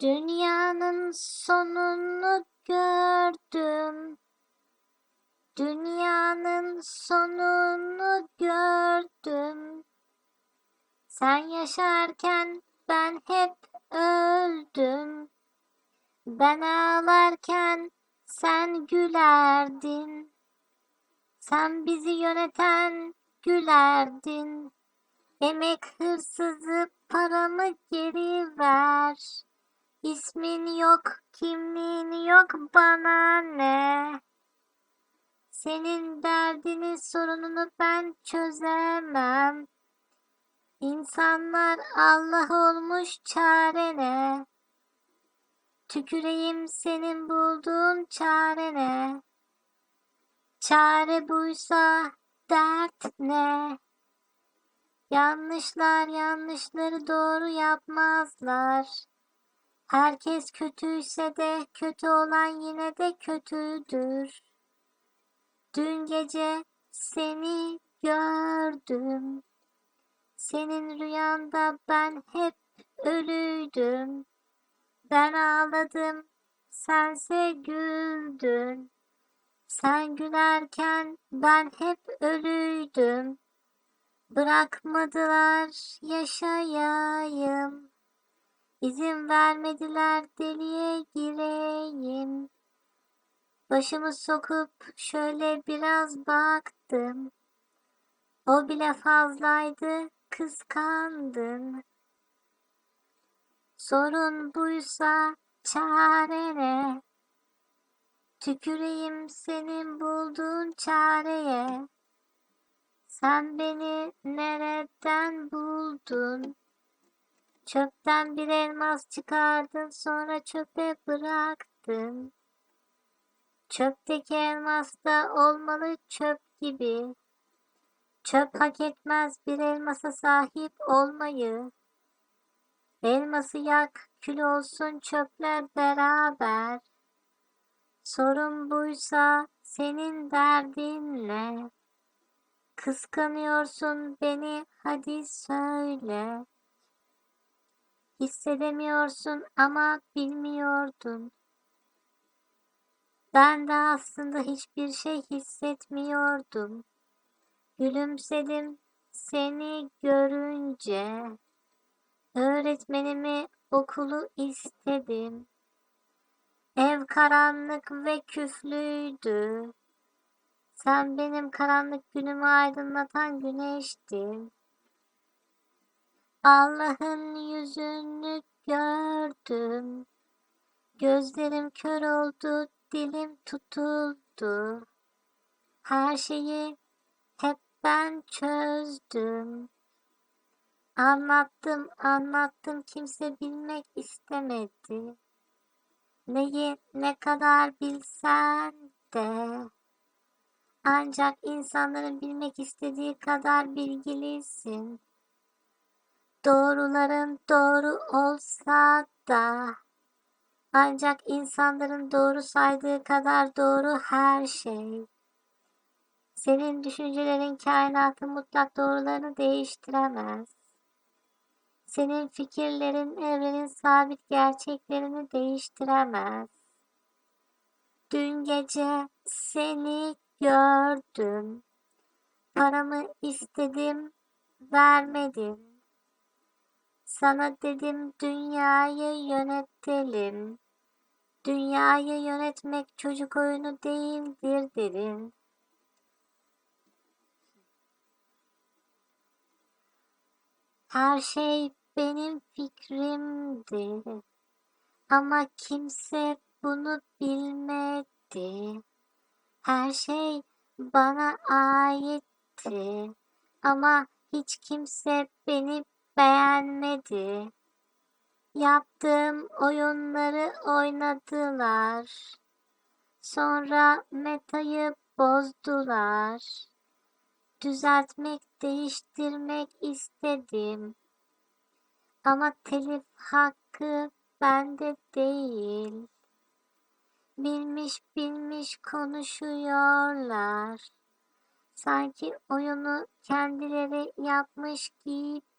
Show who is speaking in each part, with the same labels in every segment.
Speaker 1: Dünyanın sonunu gördüm. Dünyanın sonunu gördüm. Sen yaşarken ben hep öldüm. Ben ağlarken sen gülerdin. Sen bizi yöneten gülerdin. Emek hırsızı paramı geri ver. İsmin yok, kimliğin yok bana ne? Senin derdini, sorununu ben çözemem. İnsanlar Allah olmuş çarene. Tüküreyim senin bulduğun çarene. Çare buysa dert ne? Yanlışlar yanlışları doğru yapmazlar. Herkes kötüyse de kötü olan yine de kötüdür. Dün gece seni gördüm. Senin rüyanda ben hep ölüydüm. Ben ağladım, sense güldün. Sen gülerken ben hep ölüydüm. Bırakmadılar yaşayayım. İzin vermediler deliye gireyim. Başımı sokup şöyle biraz baktım. O bile fazlaydı, kıskandın. Sorun buysa çare ne? Tüküreyim senin bulduğun çareye. Sen beni nereden buldun? Çöpten bir elmas çıkardın sonra çöpe bıraktın. Çöpteki elmas da olmalı çöp gibi. Çöp hak etmez bir elmasa sahip olmayı. Elması yak, kül olsun çöple beraber. Sorun buysa senin derdin ne? Kıskanıyorsun beni hadi söyle. Hissedemiyorsun ama bilmiyordun. Ben de aslında hiçbir şey hissetmiyordum. Gülümsedim seni görünce. Öğretmenimi okulu istedim. Ev karanlık ve küflüydü. Sen benim karanlık günümü aydınlatan güneştin. Allah'ın yüzünü gördüm. Gözlerim kör oldu, dilim tutuldu. Her şeyi hep ben çözdüm. Anlattım, anlattım kimse bilmek istemedi. Neyi ne kadar bilsen de. Ancak insanların bilmek istediği kadar bilgilisin. Doğruların doğru olsa da ancak insanların doğru saydığı kadar doğru her şey. Senin düşüncelerin kainatın mutlak doğrularını değiştiremez. Senin fikirlerin evrenin sabit gerçeklerini değiştiremez. Dün gece seni gördüm. Paramı istedim, vermedin. Sana dedim dünyayı yönetelim. Dünyayı yönetmek çocuk oyunu değildir dedim. Her şey benim fikrimdi. Ama kimse bunu bilmedi. Her şey bana aitti. Ama hiç kimse beni beğenmedi. Yaptığım oyunları oynadılar. Sonra metayı bozdular. Düzeltmek, değiştirmek istedim. Ama telif hakkı bende değil. Bilmiş bilmiş konuşuyorlar. Sanki oyunu kendileri yapmış gibi.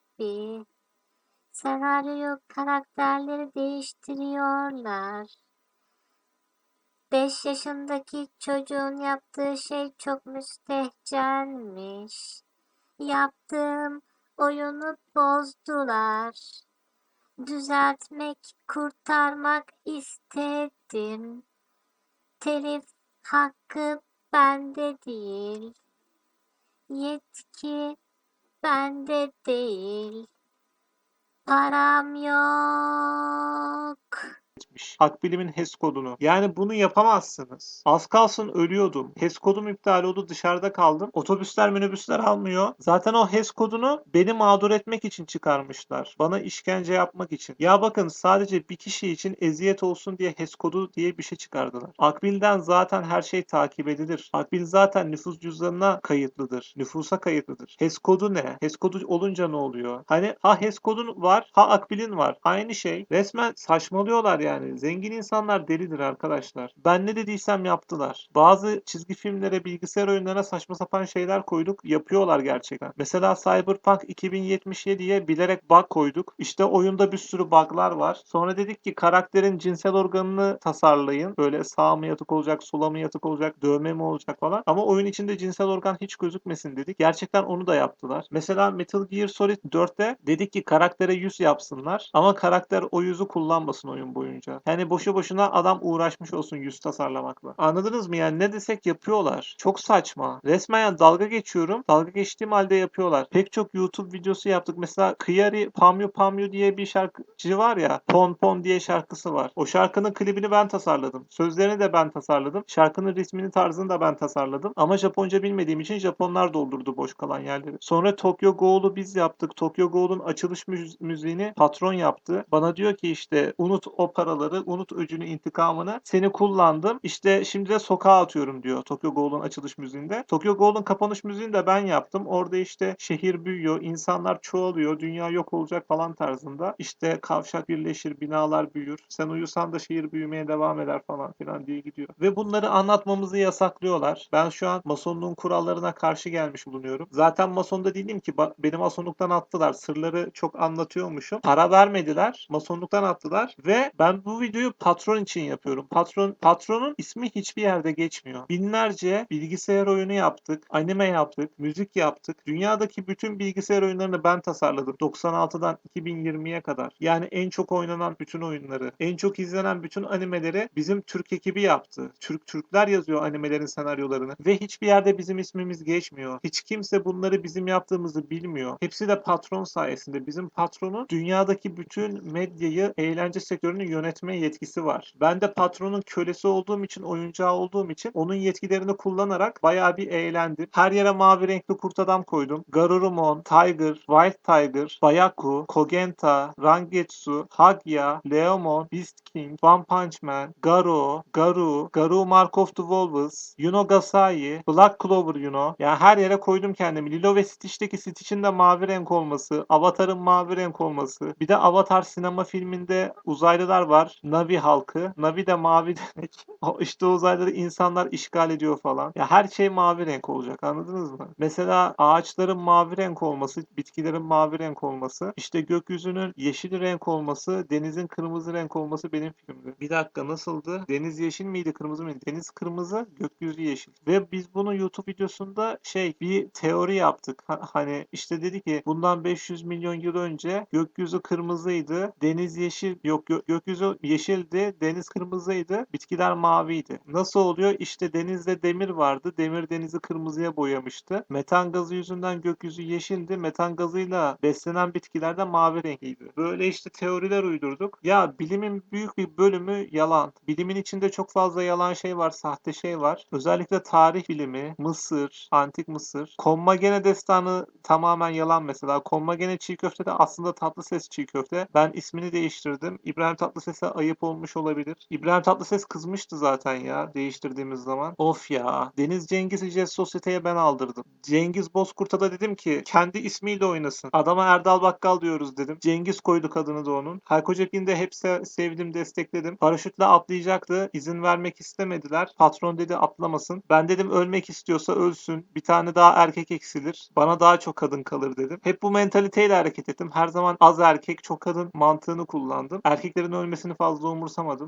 Speaker 1: Senaryoyu karakterleri değiştiriyorlar. 5 yaşındaki çocuğun yaptığı şey çok müstehcenmiş. Yaptığım oyunu bozdular. Düzeltmek, kurtarmak istedim. Telif hakkı bende değil. Yetki bende değil. Param yok.
Speaker 2: Etmiş. Akbilim'in HES kodunu. Yani bunu yapamazsınız. Az kalsın ölüyordum. HES kodum iptal oldu dışarıda kaldım. Otobüsler minibüsler almıyor. Zaten o HES kodunu beni mağdur etmek için çıkarmışlar. Bana işkence yapmak için. Ya bakın sadece bir kişi için eziyet olsun diye HES kodu diye bir şey çıkardılar. Akbil'den zaten her şey takip edilir. Akbil zaten nüfus cüzdanına kayıtlıdır. Nüfusa kayıtlıdır. HES kodu ne? HES kodu olunca ne oluyor? Hani ha HES kodun var ha Akbil'in var. Aynı şey. Resmen saçmalıyorlar yani. Zengin insanlar delidir arkadaşlar. Ben ne dediysem yaptılar. Bazı çizgi filmlere, bilgisayar oyunlarına saçma sapan şeyler koyduk. Yapıyorlar gerçekten. Mesela Cyberpunk 2077'ye bilerek bug koyduk. İşte oyunda bir sürü bug'lar var. Sonra dedik ki karakterin cinsel organını tasarlayın. Böyle sağ mı yatık olacak, sola mı yatık olacak, dövme mi olacak falan. Ama oyun içinde cinsel organ hiç gözükmesin dedik. Gerçekten onu da yaptılar. Mesela Metal Gear Solid 4'te dedik ki karaktere yüz yapsınlar. Ama karakter o yüzü kullanmasın oyun boyunca. Yani boşu boşuna adam uğraşmış olsun yüz tasarlamakla. Anladınız mı? Yani ne desek yapıyorlar. Çok saçma. Resmen yani dalga geçiyorum. Dalga geçtiğim halde yapıyorlar. Pek çok YouTube videosu yaptık. Mesela Kıyari Pamyu Pamyu diye bir şarkıcı var ya. Pon Pon diye şarkısı var. O şarkının klibini ben tasarladım. Sözlerini de ben tasarladım. Şarkının ritmini tarzını da ben tasarladım. Ama Japonca bilmediğim için Japonlar doldurdu boş kalan yerleri. Sonra Tokyo Ghoul'u biz yaptık. Tokyo Ghoul'un açılış müz- müziğini patron yaptı. Bana diyor ki işte unut o paraları, unut öcünü, intikamını. Seni kullandım. İşte şimdi de sokağa atıyorum diyor Tokyo Ghoul'un açılış müziğinde. Tokyo Ghoul'un kapanış müziğini de ben yaptım. Orada işte şehir büyüyor, insanlar çoğalıyor, dünya yok olacak falan tarzında. İşte kavşak birleşir, binalar büyür. Sen uyusan da şehir büyümeye devam eder falan filan diye gidiyor. Ve bunları anlatmamızı yasaklıyorlar. Ben şu an masonluğun kurallarına karşı gelmiş bulunuyorum. Zaten masonda değilim ki. Ba- Beni masonluktan attılar. Sırları çok anlatıyormuşum. Para vermediler. Masonluktan attılar. Ve ben bu videoyu patron için yapıyorum. Patron Patronun ismi hiçbir yerde geçmiyor. Binlerce bilgisayar oyunu yaptık. Anime yaptık. Müzik yaptık. Dünyadaki bütün bilgisayar oyunlarını ben tasarladım. 96'dan 2020'ye kadar. Yani en çok oynanan bütün oyunları, en çok izlenen bütün animeleri bizim Türk ekibi yaptı. Türk Türkler yazıyor animelerin senaryolarını ve hiçbir yerde bizim ismimiz geçmiyor. Hiç kimse bunları bizim yaptığımızı bilmiyor. Hepsi de patron sayesinde. Bizim patronun dünyadaki bütün medyayı, eğlence sektörünü yönetme yetkisi var. Ben de patronun kölesi olduğum için, oyuncağı olduğum için onun yetkilerini kullanarak bayağı bir eğlendim. Her yere mavi renkli kurt adam koydum. Garurumon, Tiger, Wild Tiger, Bayaku, Kogenta, Rangetsu, Hagya, Leomon, Beast King, One Punch Man, Garo, Garu, Garu Mark of the Wolves, Yuno Gasai, Black Clover Yuno. Yani her yere koydum kendimi. Lilo ve Stitch'teki Stitch'in de mavi renk olması, Avatar'ın mavi renk olması. Bir de Avatar sinema filminde uzaylılar var. Navi halkı. Navi de mavi demek. İşte o uzaylıları insanlar işgal ediyor falan. Ya her şey mavi renk olacak anladınız mı? Mesela ağaçların mavi renk olması, bitkilerin mavi renk olması, işte gökyüzünün yeşil renk olması, denizin kırmızı renk olması benim filmdi. Bir dakika nasıldı? Deniz yeşil miydi, kırmızı mıydı? Deniz kırmızı, gökyüzü yeşil. Ve biz bunu YouTube videosunda şey bir teori yaptık. Ha- hani işte dedi ki bundan 500 milyon yıl önce gökyüzü kırmızıydı, deniz yeşil yok gö- gökyüzü yeşildi, deniz kırmızıydı, bitkiler maviydi. Nasıl oluyor? İşte denizde demir vardı. Demir denizi kırmızıya boyamıştı. Metan gazı yüzünden gökyüzü yeşildi. Metan gazıyla beslenen bitkiler de mavi renkliydi. Böyle işte teoriler uydurduk. Ya bilimin büyük bir bölümü yalan. Bilimin içinde çok fazla yalan şey var, sahte şey var. Özellikle tarih bilimi, Mısır, antik Mısır. Kommagene destanı tamamen yalan mesela. Kommagene çiğ köfte de aslında tatlı ses çiğ köfte. Ben ismini değiştirdim. İbrahim Tatlıses Tatlıses'e ayıp olmuş olabilir. İbrahim Tatlıses kızmıştı zaten ya değiştirdiğimiz zaman. Of ya. Deniz Cengiz'i Jest Sosyete'ye ben aldırdım. Cengiz Bozkurt'a da dedim ki kendi ismiyle oynasın. Adama Erdal Bakkal diyoruz dedim. Cengiz koyduk adını da onun. Hayko Cepkin'i de sevdim, destekledim. Paraşütle atlayacaktı. İzin vermek istemediler. Patron dedi atlamasın. Ben dedim ölmek istiyorsa ölsün. Bir tane daha erkek eksilir. Bana daha çok kadın kalır dedim. Hep bu mentaliteyle hareket ettim. Her zaman az erkek, çok kadın mantığını kullandım. Erkeklerin ölmesini fazla umursamadım.